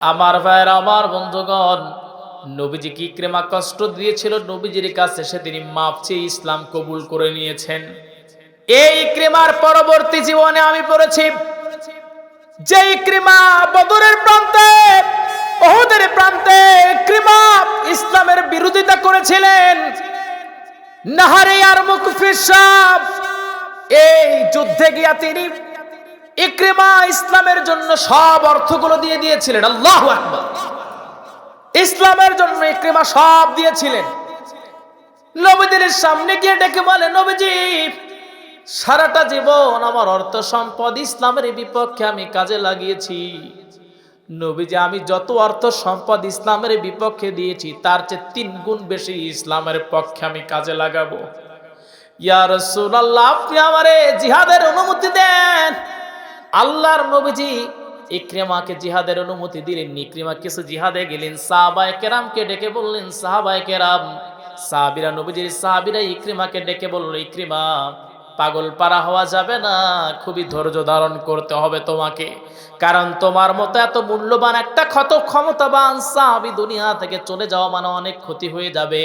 আমার ভাইয়ের, আমার বন্ধুগণ, নবীজি কি ক্রেমা কষ্ট দিয়েছিল? নবীজির কাছে সে তিনি মাপ চেয়ে ইসলাম কবুল করে নিয়েছেন। এই ক্রেমার পরবর্তী জীবনে আমি পড়েছি। যে ক্রিমা বদরের প্রান্তে, ওহুদের প্রান্তে ক্রিমা ইসলামের বিরোধিতা করেছিলেন। নাহারে আর মুকফির এই যুদ্ধে গিয়া তিনি ইক্রিমা ইসলামের জন্য সব অর্থগুলো দিয়ে দিয়েছিলেন। আল্লাহ আকবার। ইসলামের জন্য ইক্রিমা সব দিয়েছিলেন। নবীদের সামনে গিয়ে ডেকে বলে, নবীজি, সারাটা জীবন আমার অর্থ সম্পদ ইসলামের বিপক্ষে আমি কাজে লাগিয়েছি। নবীজি, আমি যত অর্থ সম্পদ ইসলামের বিপক্ষে দিয়েছি, তার চেয়ে তিন গুণ বেশি ইসলামের পক্ষে আমি কাজে লাগাবো। ইয়া রাসূলুল্লাহ, আপনি আমারে জিহাদের অনুমতি দেন। আল্লাহর নবীজি ইক্রিমাকে জিহাদের অনুমতি দিলেন ইক্রিমা কিছু জিহাদে গেলেন। সাহাবায় কেরামকে ডেকে বললেন, সাহাবায় কেরাম, সাহাবিরা নবীজির সাহাবিরা ইক্রিমাকে ডেকে বলল, ইক্রিমা পাগল পারা হওয়া যাবে না, খুবই ধৈর্য ধারণ করতে হবে তোমাকে। কারণ তোমার মতো এত মূল্যবান একটা ক্ষত ক্ষমতাবান সাহাবি দুনিয়া থেকে চলে যাওয়া মানে অনেক ক্ষতি হয়ে যাবে।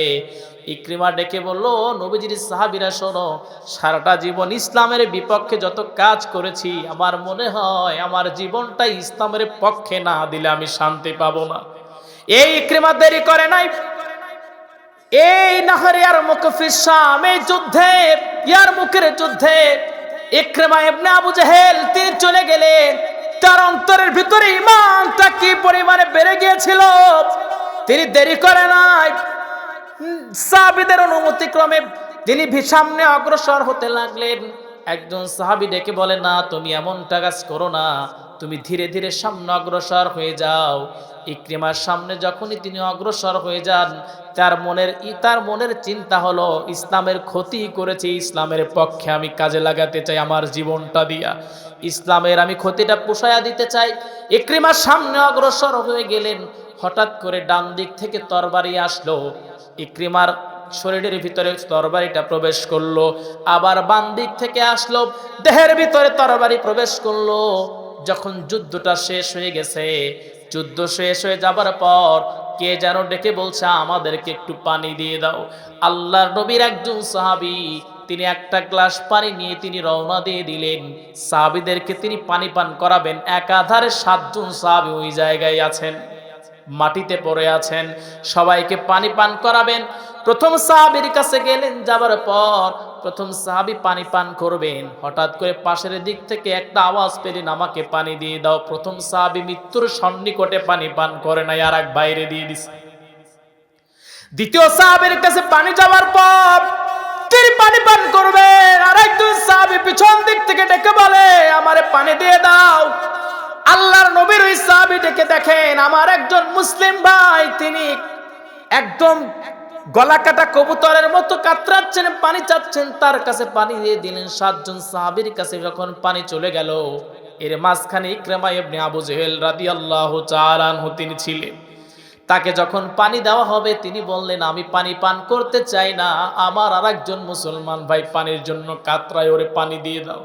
ইক্রিমা ডেকে বলল, নবীজির সাহাবিরা শোনো, সারাটা জীবন ইসলামের বিপক্ষে যত কাজ করেছি, আমার মনে হয় আমার জীবনটা ইসলামের পক্ষে না দিলে আমি শান্তি পাবো না। এই ইক্রিমা দেরি করে নাই। এই নাহারে আর মুকফিস শাম, এই যুদ্ধে ইয়ার মুখের যুদ্ধে ইক্রিমা ইবনে আবু জাহেল তিনি চলে গেলেন। তার অন্তরের ভিতরে ইমানটা কি পরিমাণে বেড়ে গিয়েছিল? তিনি দেরি করে নাই। সাহাবিদের অনুমতি ক্রমে তিনি সামনে অগ্রসর হতে লাগলেন। একজন সাহাবি ডেকে বলে, না, তুমি এমনটা কাজ করো না। তুমি ধীরে ধীরে সামনে অগ্রসর হয়ে যাও। ইক্রিমার সামনে যখনই তিনি অগ্রসর হয়ে যান, তার মনের তার মনের চিন্তা হলো, ইসলামের ক্ষতি করেছি, ইসলামের পক্ষে আমি কাজে লাগাতে চাই, আমার জীবনটা দিয়া। ইসলামের আমি ক্ষতিটা পুষায়া দিতে চাই। ইক্রিমার সামনে অগ্রসর হয়ে গেলেন, হঠাৎ করে ডান দিক থেকে তরবারি আসলো। ইক্রিমার শরীরের ভিতরে তরবারিটা প্রবেশ করল, আবার বাম দিক থেকে আসলো, দেহের ভিতরে তরবারি প্রবেশ করল। যখন যুদ্ধটা শেষ হয়ে গেছে যুদ্ধ শেষ হয়ে যাবার পর কে যেন ডেকে বলছে, আমাদেরকে একটু পানি দিয়ে দাও। আল্লাহর নবীর একজন সাহাবী, তিনি একটা গ্লাস পানি নিয়ে তিনি রওনা দিয়ে দিলেন। সাহাবিদেরকে তিনি পানি পান করাবেন। একাধারে সাতজন সাহাবি ওই জায়গায় আছেন, মাটিতে পড়ে আছেন। সবাইকে পানি পান করাবেন। প্রথম সাহাবির কাছে গেলেন, যাবার পর প্রথম সাহাবি পানি পান করবেন। হঠাৎ করে পাশের দিক থেকে একটা আওয়াজ পেলেন, আমাকে পানি দিয়ে দাও। প্রথম সাহাবি মৃত্যুর সন্নিকটে পানি পান করে নাই, আর এক বাইরে দিয়ে দিছে। দ্বিতীয় সাহাবের কাছে পানি যাওয়ার পর তিনি পানি পান করবেন। আর একজন সাহাবি পিছন দিক থেকে ডেকে বলে, আমারে পানি দিয়ে দাও। আল্লাহর নবীর ওই সাহাবি ডেকে দেখেন, আমার একজন মুসলিম ভাই, তিনি একদম গলা কাটা কবুতরের মতো কাতরাচ্ছেন, পানি চাচ্ছেন, তার কাছে পানি দিয়ে দিলেন। সাতজন সাহাবীর কাছে যখন পানি চলে গেল, এর মাঝখানে ইকরামা ইবনে আবু জেহেল রাদিয়াল্লাহু তাআলা আনহু তিনি ছিলেন। তাকে যখন পানি দেওয়া হবে, তিনি বললেন, আমি পানি পান করতে চাই না। আমার আর একজন মুসলমান ভাই পানির জন্য কাতরায় ওরে পানি দিয়ে দাও।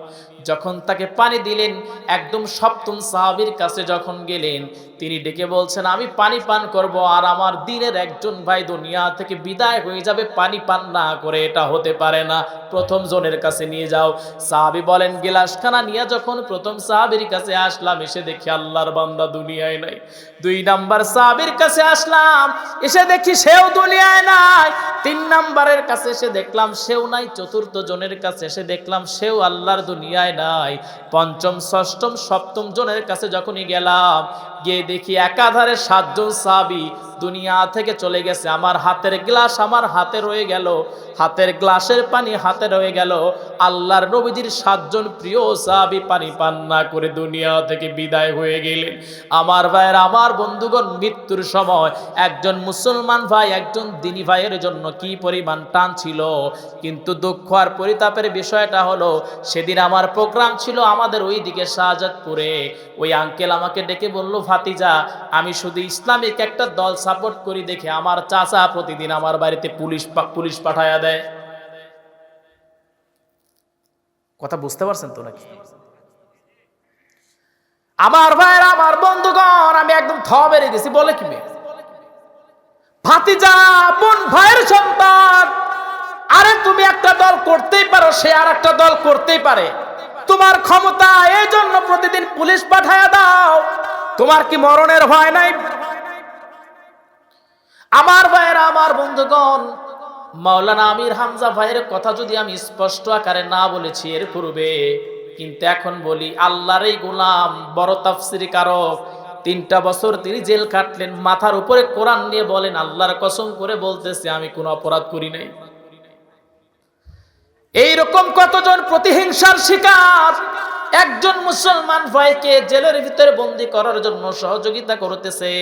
যখন তাকে পানি দিলেন, একদম সপ্তম সাহাবীর কাছে যখন গেলেন, তিনি ডেকে বলছেন, আমি পানি পান করব আর আমার দিনের একজন ভাই দুনিয়া থেকে বিদায় হয়ে যাবে, পানি পান না করে এটা হতে পারে না। প্রথম জনের কাছে নিয়ে যাও। সাহাবি বলেন, গিলাসখানা নিয়ে যখন প্রথম সাহাবির কাছে আসলাম, এসে দেখি আল্লাহর বান্দা দুনিয়ায় নাই। দুই নাম্বার সাহাবির কাছে আসলাম, এসে দেখি সেও দুনিয়ায় নাই। তিন নাম্বারের কাছে এসে দেখলাম, সেও নাই। চতুর্থ জনের কাছে এসে দেখলাম, সেও আল্লাহর দুনিয়ায় নাই। পঞ্চম ষষ্ঠম সপ্তম জনের কাছে যখনই গেলাম গিয়ে দেখি একাধারে সাতজন সাবি দুনিয়া থেকে চলে গেছে। আমার হাতের গ্লাস আমার হাতে রয়ে গেল। হাতের গ্লাসের পানি হাতে রয়ে গেল। আল্লাহর নবীজির সাতজন প্রিয় সাহাবি পানি পান না করে দুনিয়া থেকে বিদায় হয়ে গেলেন। আমার ভাইয়ের, আমার বন্ধুগণ, মৃত্যুর সময় একজন মুসলমান ভাই, একজন দিনী ভাইয়ের জন্য কি পরিমাণ টান ছিল? কিন্তু দুঃখ আর পরিতাপের বিষয়টা হলো, সেদিন আমার প্রোগ্রাম ছিল আমাদের ওই দিকে শাহজাদপুরে। ওই আঙ্কেল আমাকে ডেকে বলল ভাতিজা আমি শুধু ইসলামিক একটা দল সাপোর্ট করি দেখে আমার চাচা প্রতিদিন আমার বাড়িতে পুলিশ পুলিশ পাঠায়া দেয়। কথা বুঝতে পারছেন তো নাকি? আমার ভাইয়ের আমার বন্ধুগণ আমি একদম থ বেড়ে গেছি বলে কি মেয়ে? ভাতিজা বোন ভাইয়ের সন্তান। আরে তুমি একটা দল করতেই পারো সে আর একটা দল করতেই পারে। তোমার ক্ষমতা এই জন্য প্রতিদিন পুলিশ পাঠায় দাও। তোমার কি মরণের ভয় নাই? আমার ভাইয়ের, আমার বন্ধুগণ, মাওলানা আমির হামজা ভাইয়ের কথা যদি আমি স্পষ্ট আকারে না বলেছি এর পূর্বে, কিন্তু এখন বলি, আল্লাহর এই গোলাম বড় তাফসির কারক, তিনটা বছর তিনি জেল কাটলেন, মাথার উপরে কোরআন নিয়ে বলেন, আল্লাহর কসম করে বলতেছে, আমি কোনো অপরাধ করি নাই। এইরকম কতজন প্রতিহিংসার শিকার? একজন মুসলমান ভাইকে জেলের ভিতরে বন্দি করার জন্য সহযোগিতা করতেছে।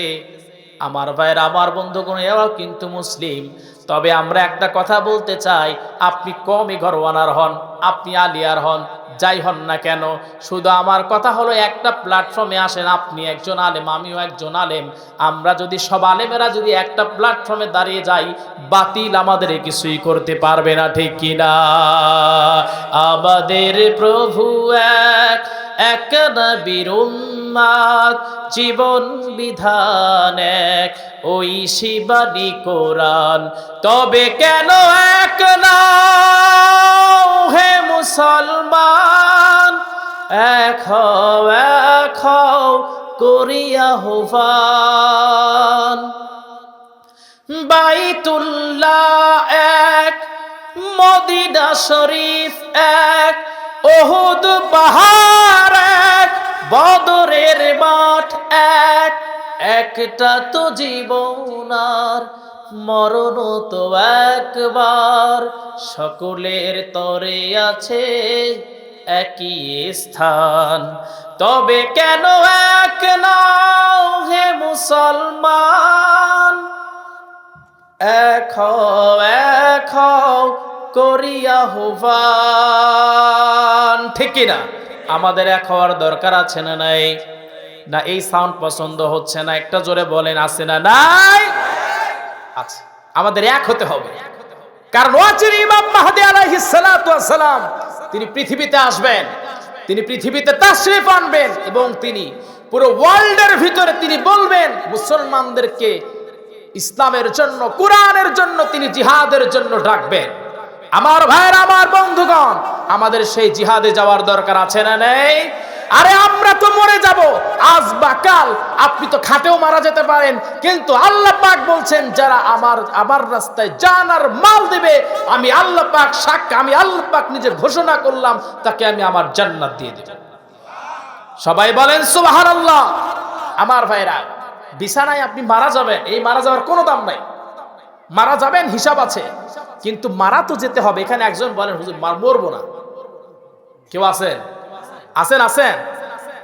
আমার ভাইয়ের, আমার বন্ধুগণ, এরাও কিন্তু মুসলিম। তবে আমরা একটা কথা বলতে চাই, আপনি কমই ঘরওয়ানার হন, আপনি আলিয়ার হন যাই হন না কেন, শুধু আমার কথা হলো একটা প্ল্যাটফর্মে আসেন আপনি একজন আলেম, আমিও একজন আলেম। আমরা যদি সব আলেমেরা যদি একটা প্ল্যাটফর্মে দাঁড়িয়ে যাই, বাতিল আমাদের কিছুই করতে পারবে না, ঠিক কিনা আমাদের প্রভু এক এক নবীর জীবন বিধান এক, ওই শিবানী কোরআন। তবে কেন এক হও করিয়া হুফান। বাইতুল্লাহ এক, মদিনা শরীফ এক ওহুদ পাহাড় এক, বদরের মাঠ এক। একটা তো জীবন আর মরণ তো একবার, সকলের তরে আছে একই স্থান। তবে কেন এক নাও হে মুসলমান? এক এক করিয়া হুফান ঠিক না আমাদের এক হওয়ার দরকার আছে না নাই? না, এই সাউন্ড পছন্দ হচ্ছে না। একটা জোরে বলেন, আছে না নাই? আমাদের এক হতে হবে। কারণ ওয়াচির ইমাম মাহদি আলাইহিস সালাতু ওয়াস সালাম তিনি পৃথিবীতে আসবেন, তিনি পৃথিবীতে তাশরিফ আনবেন এবং তিনি পুরো ওয়ার্ল্ডের ভিতরে তিনি বলবেন, মুসলমানদেরকে ইসলামের জন্য, কোরআনের জন্য তিনি জিহাদের জন্য ডাকবেন। আমার ভাইয়ের, আমার বন্ধুগণ, আমাদের সেই জিহাদে যাওয়ার দরকার আছে না নেই? আরে আমরা তো মরে যাব। আজ বা কাল আপনি তো খাটেও মারা যেতে পারেন। কিন্তু আল্লাহ পাক বলছেন, যারা আমার আমার রাস্তায় জান আর মাল দেবে, আমি আল্লাহ পাক সাক্ষ্য, আমি আল্লাহ পাক নিজে ঘোষণা করলাম, তাকে আমি আমার জান্নাত দিয়ে দেব। সবাই বলেন, সুবহানাল্লাহ। আমার ভাইরা, বিছানায় আপনি মারা যাবেন। এই মারা যাওয়ার কোনো দাম নাই। মারা যাবেন, হিসাব আছে। কিন্তু মারা তো যেতে হবে। এখানে একজন বলেন, হুজুর মার- মরবো না। কেউ আছেন? আছেন আছেন?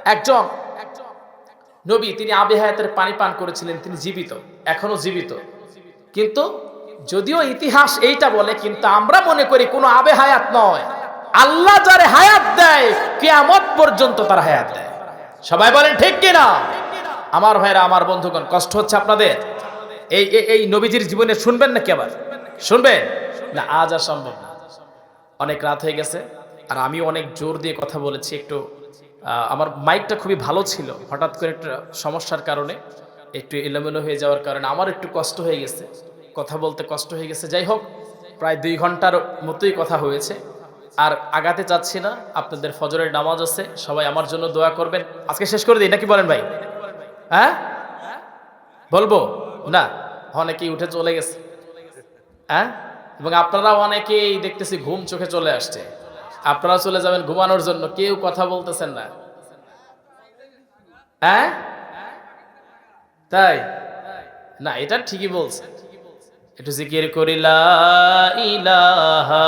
একজন। নবী, তিনি আবে হায়াতের পানি পান করেছিলেন, তিনি জীবিত, এখনও জীবিত। কিন্তু যদিও ইতিহাস এইটা বলে, কিন্তু আমরা মনে করি কোনো আবে হায়াত নয়। আল্লাহ যারে হায়াত দেয়, কেয়ামত পর্যন্ত তার হায়াত দেয়। সবাই বলেন ঠিক কিনা? আমার ভাইরা, আমার বন্ধুগণ, কষ্ট হচ্ছে আপনাদের? এই, এই- নবীজির জীবনে শুনবেন নাকি আবার? শুনবেন? না, আজ আর সম্ভব না। অনেক রাত হয়ে গেছে। আর আমি অনেক জোর দিয়ে কথা বলেছি, একটু আমার মাইকটা খুবই ভালো ছিল, হঠাৎ করে একটা সমস্যার কারণে, একটু এলোমেলো হয়ে যাওয়ার কারণে আমার একটু কষ্ট হয়ে গেছে, কথা বলতে কষ্ট হয়ে গেছে। যাই হোক, প্রায় দুই ঘণ্টার মতোই কথা হয়েছে, আর আগাতে চাচ্ছি না, আপনাদের ফজরের নামাজ আছে, সবাই আমার জন্য দোয়া করবেন। আজকে শেষ করে দিই, নাকি বলেন ভাই? হ্যাঁ? বলব? না, অনেকেই উঠে চলে গেছে। হ্যাঁ? এবং আপনারা অনেকেই দেখতেছি ঘুম চোখে চলে আসছে। আপনারা চলে যাবেন ঘুমানোর জন্য, কেউ কথা বলতেছেন না। হ্যাঁ? তাই? না, এটা ঠিকই বলছে। একটু জিকির করিলা ইলাহা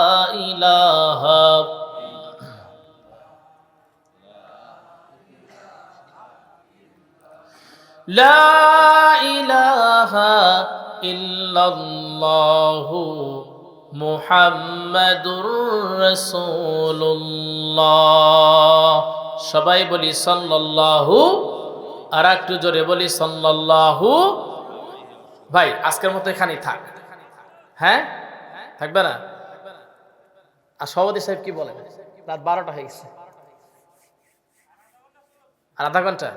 لا إله إلا الله মুহাম্মাদুর রাসূলুল্লাহ সবাই বলি সাল্লাল্লাহু আর একটু জোরে বলি সাল্লাল্লাহু ভাই আজকের মতো এখানেই থাক হ্যাঁ থাকবে না আর সভাপতি সাহেব কি বলেন রাত বারোটা হয়ে গেছে আর আধা ঘন্টা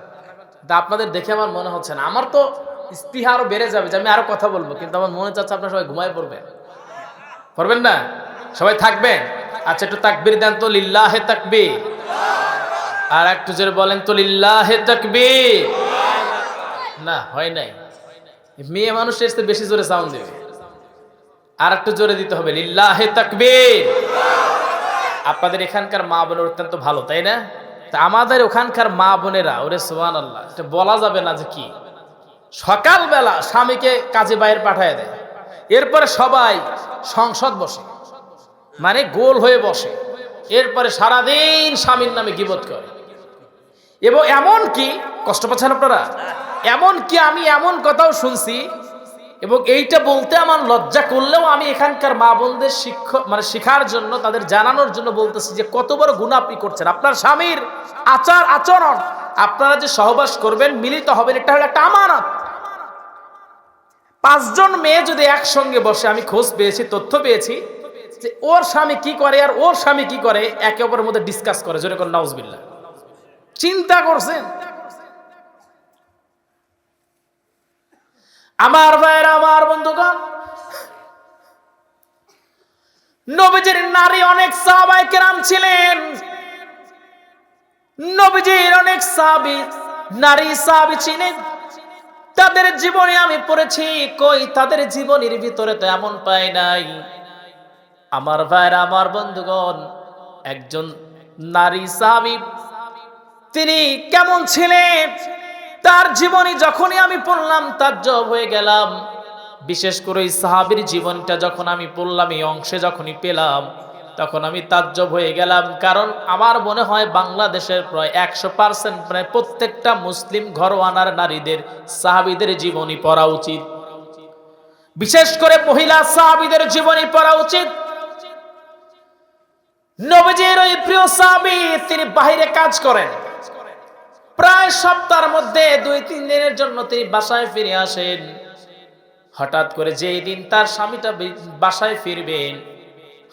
তা আপনাদের দেখে আমার মনে হচ্ছে না। আমার তো স্পৃহা আরও বেড়ে যাবে, যে আমি আরও কথা বলব, কিন্তু আমার মনে চাচ্ছে আপনারা সবাই ঘুমায় পড়বেন। পড়বেন না? সবাই থাকবেন? আচ্ছা একটু তাকবির দেন তো, লিল্লাহে তাকবি আর একটু জোরে বলেন তো, লিল্লাহে তাকবি না, হয় নাই। মেয়ে মানুষ এসে বেশি জোরে সাউন্ড দেবে। আর একটু জোরে দিতে হবে, লিল্লাহে তাকবীর। আপনাদের এখানকার মা বোনের অত্যন্ত ভালো, তাই না? তা আমাদের ওখানকার মা বোনেরা, ওরে সোহান আল্লাহ এটা বলা যাবে না যে কি? সকালবেলা স্বামীকে কাজে বাইরে পাঠায় দেয়। এরপরে সবাই সংসদ বসে মানে গোল হয়ে বসে। এরপরে সারাদিন স্বামীর নামে গিবত করে। এবং এমন কি কষ্ট পাচ্ছেন আপনারা? এমন কি আমি এমন কথাও শুনছি এবং এইটা বলতে আমার লজ্জা করলেও আমি এখানকার মা বোনদের শিক্ষক মানে শেখার জন্য, তাদের জানানোর জন্য বলতেছি যে কত বড় গুণ আপনি করছেন। আপনার স্বামীর আচার, আচরণ, আপনারা যে সহবাস করবেন, মিলিত হবেন, এটা হলো একটা আমানত। পাঁচজন মেয়ে যদি একসঙ্গে বসে, আমি খোঁজ পেয়েছি, তথ্য পেয়েছি, যে ওর স্বামী কি করে আর ওর স্বামী কি করে, একে অপরের মধ্যে ডিসকাস করে। জোরে করে নাউজবিল্লা চিন্তা করছেন? আমার ভাইয়ের, আমার বন্ধুগণ, নবীজির নারী অনেক সাহাবাই কেরাম ছিলেন। নবীজির অনেক সাহাবি, নারী সাহাবি ছিলেন। তাদের জীবনে আমি পড়েছি, কই তাদের জীবনের ভিতরে তো এমন পাই নাই। আমার ভাইয়ের, আমার বন্ধুগণ, একজন নারী সাহাবি, তিনি কেমন ছিলেন? তার জীবনী যখনই আমি পড়লাম, তার জব হয়ে গেলাম। বিশেষ করে এই সাহাবির জীবনটা যখন আমি পড়লাম, এই অংশে যখনই পেলাম, তখন আমি তাজ্জব হয়ে গেলাম। কারণ আমার মনে হয় বাংলাদেশের প্রায় একশো পার্সেন্ট, প্রায় প্রত্যেকটা মুসলিম ঘরোয়ানার নারীদের সাহাবিদের জীবনী পড়া উচিত। বিশেষ করে মহিলা সাহাবিদের জীবনী পড়া উচিত। নবীজির ওই প্রিয় সাহাবি, তিনি বাহিরে কাজ করেন। প্রায় সপ্তাহের মধ্যে দুই, তিন দিনের জন্য তিনি বাসায় ফিরে আসেন। হঠাৎ করে যেই দিন তার স্বামীটা বাসায় ফিরবেন,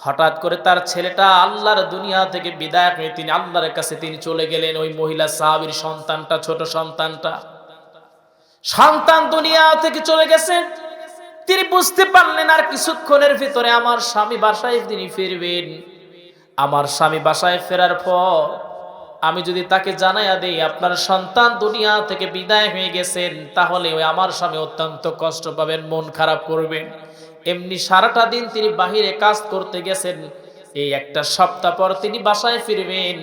হঠাৎ করে তার ছেলেটা আল্লাহর দুনিয়া থেকে বিদায় হয়ে তিনি আল্লাহর কাছে তিনি চলে গেলেন, ওই মহিলা সাহাবীর সন্তানটা, ছোট সন্তানটা। সন্তান দুনিয়া থেকে চলে গেছেন তিনি বুঝতে পারলেন আর কিছুক্ষণের ভিতরে আমার স্বামী বাসায় তিনি ফিরবেন। আমার স্বামী বাসায় ফেরার পর আমি যদি তাকে জানাইয়া দেই, আপনার সন্তান দুনিয়া থেকে বিদায় হয়ে গেছেন, তাহলে ওই আমার স্বামী অত্যন্ত কষ্ট পাবেন, মন খারাপ করবেন এমনি সারাটা দিন তিনি বাহিরে কাজ করতে গেছেন, এই একটা সপ্তাহ পর তিনি বাসায় ফিরবেন।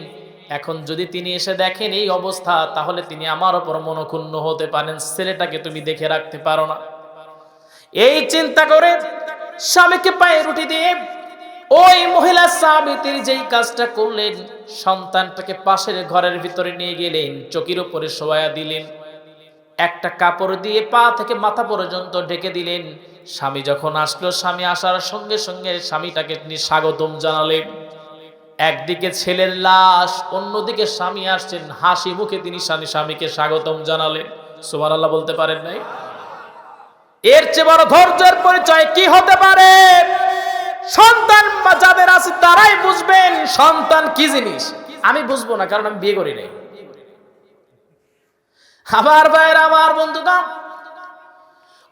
এখন যদি তিনি এসে দেখেন এই অবস্থা, তাহলে তিনি আমার ওপর মনক্ষুণ্ণ হতে পারেন, ছেলেটাকে তুমি দেখে রাখতে পারো না। এই চিন্তা করে স্বামীকে পায়ে রুটি দিয়ে ওই মহিলা স্বামী তিনি যেই কাজটা করলেন, সন্তানটাকে পাশের ঘরের ভিতরে নিয়ে গেলেন, চকির উপরে শোয়া দিলেন। একটা কাপড় দিয়ে পা থেকে মাথা পর্যন্ত ঢেকে দিলেন। স্বামী যখন আসলো, স্বামী আসার সঙ্গে সঙ্গে স্বামীটাকে তিনি স্বাগতম জানালেন। একদিকে ছেলের লাশ, অন্যদিকে স্বামী আসছেন, হাসি মুখে তিনি স্বামী, স্বামীকে স্বাগতম জানালেন। সুমান আল্লাহ বলতে পারেন নাই? এর চেয়ে বড় ধৈর্যের পরিচয় কি হতে পারে? সন্তান যাদের আছে তারাই বুঝবেন সন্তান কি জিনিস? আমি বুঝব না, কারণ আমি বিয়ে করি নাই। আমার ভাইয়ের, আমার বন্ধুগণ,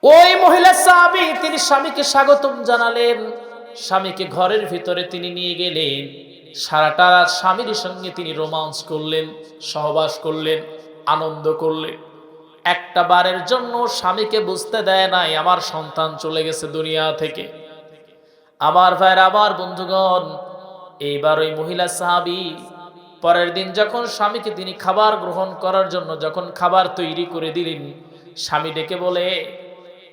ওই মহিলা সাহাবি, তিনি স্বামীকে স্বাগতম জানালেন। স্বামীকে ঘরের ভিতরে তিনি নিয়ে গেলেন। সারাটা স্বামীর সঙ্গে তিনি রোমান্স করলেন, সহবাস করলেন, আনন্দ করলেন। একটা বারের জন্য স্বামীকে বুঝতে দেয় নাই, আমার সন্তান চলে গেছে দুনিয়া থেকে। আমার ভাইয়ের, আমার বন্ধুগণ, এইবার ওই মহিলা সাহাবি পরের দিন যখন স্বামীকে তিনি খাবার গ্রহণ করার জন্য যখন খাবার তৈরি করে দিলেন, স্বামী ডেকে বলে,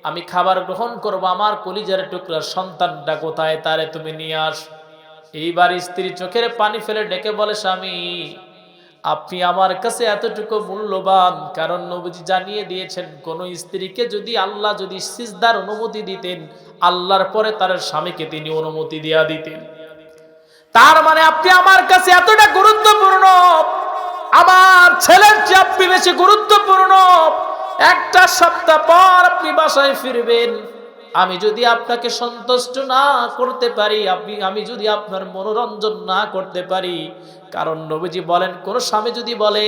আমি খাবার গ্রহণ করব, আমার কলিজার টুকরা সন্তানটা কোথায় তারে তুমি নিয়ে আস। এইবার স্ত্রী চোখের পানি ফেলে ডেকে বলে, স্বামী, আপনি আমার কাছে এতটুকু মূল্যবান কারণ নবীজি জানিয়ে দিয়েছেন, কোন স্ত্রীকে যদি আল্লাহ যদি সিজদার অনুমতি দিতেন আল্লাহর পরে তার স্বামীকে তিনি অনুমতি দিয়া দিতেন। তার মানে আপনি আমার কাছে এতটা গুরুত্বপূর্ণ, আমার ছেলের চেয়ে আপনি বেশি গুরুত্বপূর্ণ। একটা সপ্তাহ পর আপনি বাসায় ফিরবেন। আমি যদি আপনাকে সন্তুষ্ট না করতে পারি, আপনি, আমি যদি আপনার মনোরঞ্জন না করতে পারি কারণ নবীজি বলেন, কোন স্বামী যদি বলে,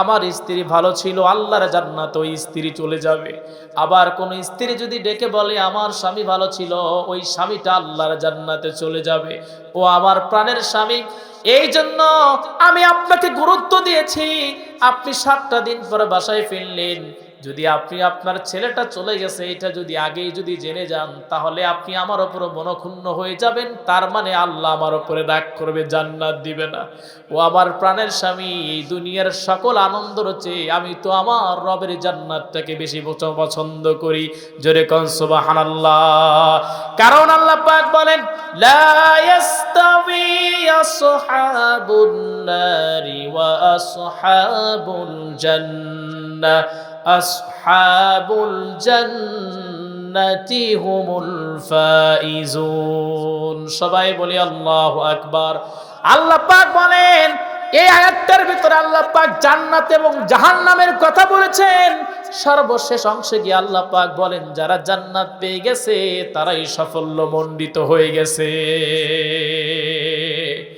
আমার স্ত্রী ভালো ছিল, আল্লাহর জান্নাত, ওই স্ত্রী চলে যাবে। আবার কোন স্ত্রী যদি ডেকে বলে, আমার স্বামী ভালো ছিল, ওই স্বামীটা আল্লাহর জান্নাতে চলে যাবে। ও আমার প্রাণের স্বামী। এই জন্য আমি আপনাকে গুরুত্ব দিয়েছি। আপনি সাতটা দিন পরে বাসায় ফিরলেন। যদি আপনি আপনার ছেলেটা চলে গেছে, এটা যদি আগেই যদি জেনে যান, তাহলে আপনি আমার ওপরে মনক্ষুণ্ণ হয়ে যাবেন। তার মানে আল্লাহ আমার ওপরে রাগ করবে, জান্নাত দিবে না। ও আমার প্রাণের স্বামী, এই দুনিয়ার সকল আনন্দ রয়েছে আমি তো আমার রবের জান্নাতটাকে বেশি পছ- পছন্দ করি। জোরে কন, সুবহানাল্লাহ। কারণ আল্লাহ পাক বলেন, লা আসহাবুল জান্নাতি হুমুল ফাইজুন। সবাই বলি আল্লাহু আকবার। আল্লাহ পাক বলেন, এই আয়াতটার ভিতরে আল্লাহ পাক জান্নাত এবং জাহান্নামের কথা বলেছেন। সর্বশেষ অংশে গিয়ে আল্লাহ পাক বলেন, যারা জান্নাত পেয়ে গেছে, তারাই সাফল্য মণ্ডিত হয়ে গেছে।